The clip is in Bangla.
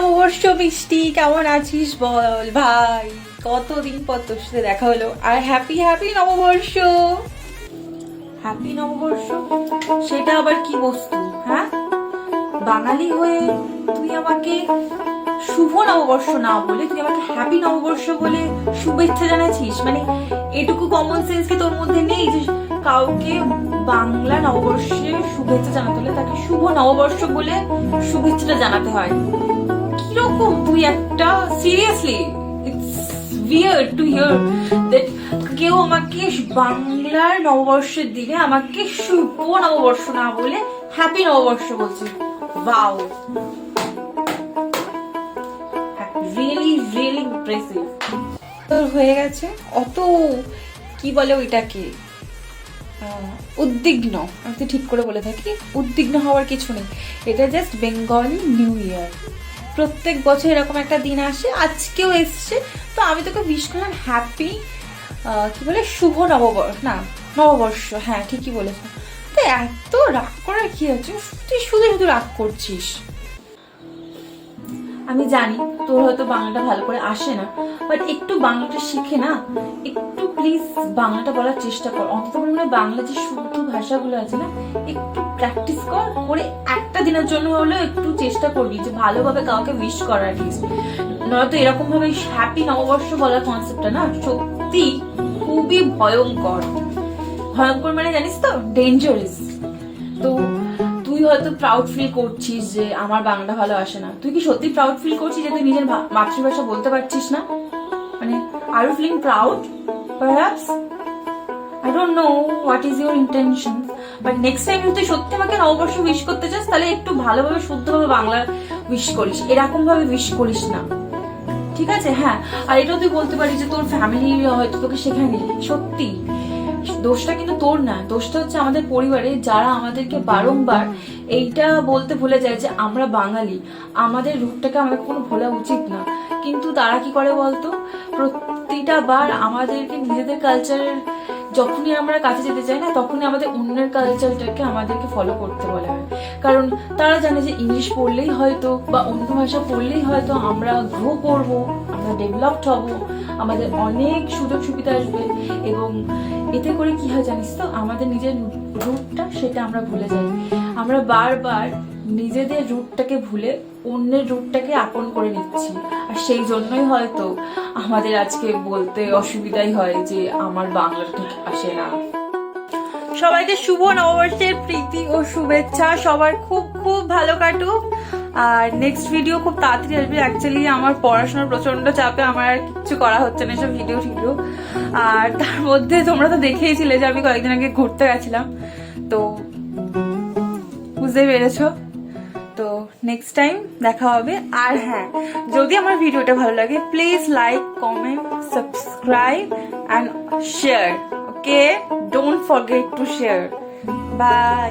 নববর্ষ মিষ্টি? কেমন আছিস বল? ভাই, কতদিন পর তোর সাথে দেখা হলো? আর হ্যাপি হ্যাপি নববর্ষ! হ্যাপি নববর্ষ? সেটা আবার কি বস্তু হ্যাঁ? বাঙালি হয়ে তুই আমাকে শুভ নববর্ষ না বলে, তুই আমাকে হ্যাপি নববর্ষ বলে শুভেচ্ছা জানাচ্ছিস? মানে এটুকু কমন সেন্স কি তোর মধ্যে নেই যে কাউকে বাংলা নববর্ষে শুভেচ্ছা জানাতে হলে তাকে শুভ নববর্ষ বলে শুভেচ্ছাটা জানাতে হয়? কীরকম তুই একটা seriously weird to hear that কেউ আমাকে বাংলার নববর্ষের দিনে আমাকে শুভ নববর্ষ না বলে হ্যাপি নববর্ষ বলছে। ওয়াও রিয়েলি রিয়েলি ইমপ্রেসিভ হয়ে গেছে অত, কি বলে ওইটাকে? উদ্বিগ্ন। আমি ঠিক করে বলে থাকি, উদ্বিগ্ন হওয়ার কিছু নেই। এটা জাস্ট বেঙ্গলি নিউ ইয়ার প্রত্যেক বছর এরকম একটা দিন আসে, আজকেও এসছে। তো আমি তোকে উইশ করলাম হ্যাপি কী বলে, শুভ নববর্ষ না, নববর্ষ হ্যাঁ ঠিকই বলেছ। তো এত রাগ করার কি আছে? তুই শুধু শুধু রাগ করছিস। আমি জানি তোর হয়তো বাংলাটা ভালো করে আসে না বাট একটু বাংলাটা শিখে না, একটু প্লিজ বাংলাটা বলার চেষ্টা কর। অন্তত পরিমাণে বাংলা যে শুদ্ধ ভাষাগুলো আছে না, একটু প্র্যাকটিস কর, করে একটা দিনের জন্য হলেও একটু চেষ্টা করবি যে ভালোভাবে কাউকে উইশ করার লিস্ট নয়তো এরকম ভাবে হ্যাপি নববর্ষ বলার কনসেপ্টটা না, সত্যি খুবই ভয়ঙ্কর। ভয়ঙ্কর মানে জানিস তো ডেঞ্জারাস তো তুই হয়তো প্রাউড ফিল করছিস যে আমার বাংলা ভালো আসে না। তুই কি সত্যি প্রাউড ফিল করছিস যে তুই নিজের মাতৃভাষা বলতে পারছিস না? মানে are you feeling proud perhaps I don't know what is your intention but next time তুই সত্যি আমাকে নববর্ষ উইশ করতে চাস, তাহলে একটু ভালোভাবে, শুদ্ধভাবে বাংলা উইশ করিস। এরকম ভাবে উইশ করিস না। ঠিক আছে? হ্যাঁ। আর এটাও তুই বলতে পারিস যে তোর ফ্যামিলি হয়তো তোকে শেখায়নি। সত্যি। দোষটা কিন্তু তোর না, দোষটা হচ্ছে আমাদের পরিবারে যারা আমাদেরকে বারংবার এইটা বলতে ভুলে যায় যে আমরা বাঙালি, আমাদের রূপটাকে আমাদের কোনো ভোলা উচিত না। কিন্তু তারা কি করে বলতো? প্রতিটা বার আমাদেরকে নিজেদের কালচারের যখনই আমরা কাছে যেতে চাই না, তখনই আমাদের অন্যের কালচারটাকে আমাদেরকে ফলো করতে বলা হয়। কারণ তারা জানে যে ইংলিশ পড়লেই হয়তো বা অন্য ভাষা পড়লেই হয়তো আমরা গ্রো করব, আমরা ডেভেলপড হব আমাদের অনেক সুযোগ সুবিধা আসবে এবং এতে করে কি হয় জানিস তো? আমাদের নিজের রুটটা সেটা আমরা ভুলে যাই। আমরা বারবার নিজেদের রুটটাকে ভুলে অন্যের রুটটাকে আপন করে নিচ্ছি। আর সেই জন্যই হয়তো আমাদের আজকে বলতে অসুবিধাই হয় যে আমার বাংলা ঠিক আসে না। সবাইকে শুভ নববর্ষের প্রীতি ও শুভেচ্ছা। সবার খুব খুব ভালো কাটুক। আর নেক্সট ভিডিও খুব তাড়াতাড়ি আসবে। অ্যাকচুয়ালি আমার পড়াশোনার প্রচণ্ড চাপে আমার আর কিছু করা হচ্ছে না সব ভিডিও টিডিও। আর তার মধ্যে তোমরা তো দেখেইছিলে যে আমি কয়েকদিন আগে ঘুরতে গেছিলাম। তো বুঝতে পেরেছ? তো নেক্সট টাইম দেখা হবে। আর হ্যাঁ যদি আমার ভিডিওটা ভালো লাগে please like comment subscribe and share okay don't forget to share bye